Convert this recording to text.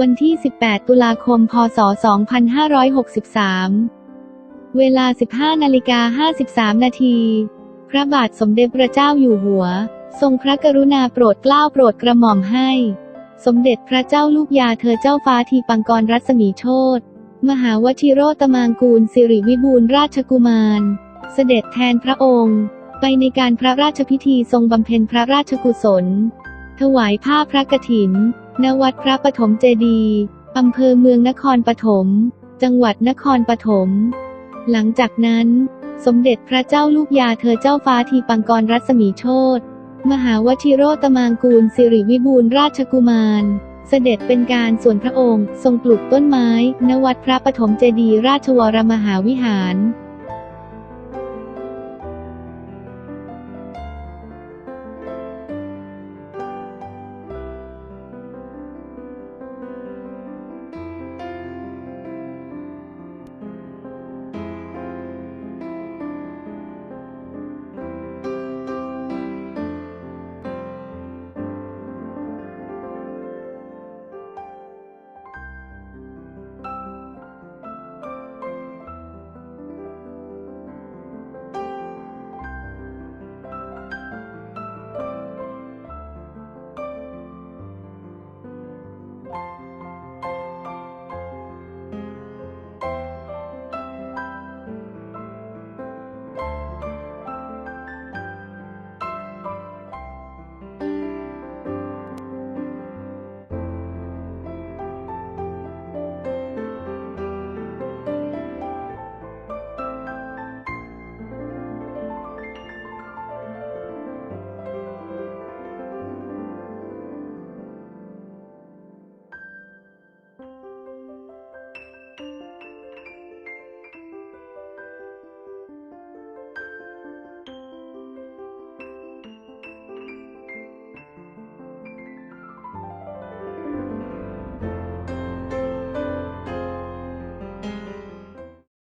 วันที่ 18 ตุลาคม พศ 2563 เวลา 15นาฬิกา53 นาที พระบาทสมเด็จพระเจ้าอยู่หัว ทรงพระกรุณาโปรดเกล้าโปรดกระหม่อมให้ สมเด็จพระเจ้าลูกยาเธอเจ้าฟ้าทีปังกรรัศมีโชตมหาวชิโรตมางกูลสิริวิบูลราชกุมาร เสด็จแทนพระองค์ ไปในการพระราชพิธีทรงบำเพ็ญพระราชกุศล ถวายผ้าพระกฐิน ณวัดพระปฐมเจดีย์อำเภอเมืองนครปฐม จังหวัดนครปฐม หลังจากนั้น สมเด็จพระเจ้าลูกยาเธอเจ้าฟ้าทีปังกรรัศมีโชตมหาวชิโรตมางกูลสิริวิบูลราชกุมาร เสด็จเป็นการส่วนพระองค์ ทรงปลูกต้นไม้ ณวัดพระปฐมเจดีย์ราชวรมหาวิหาร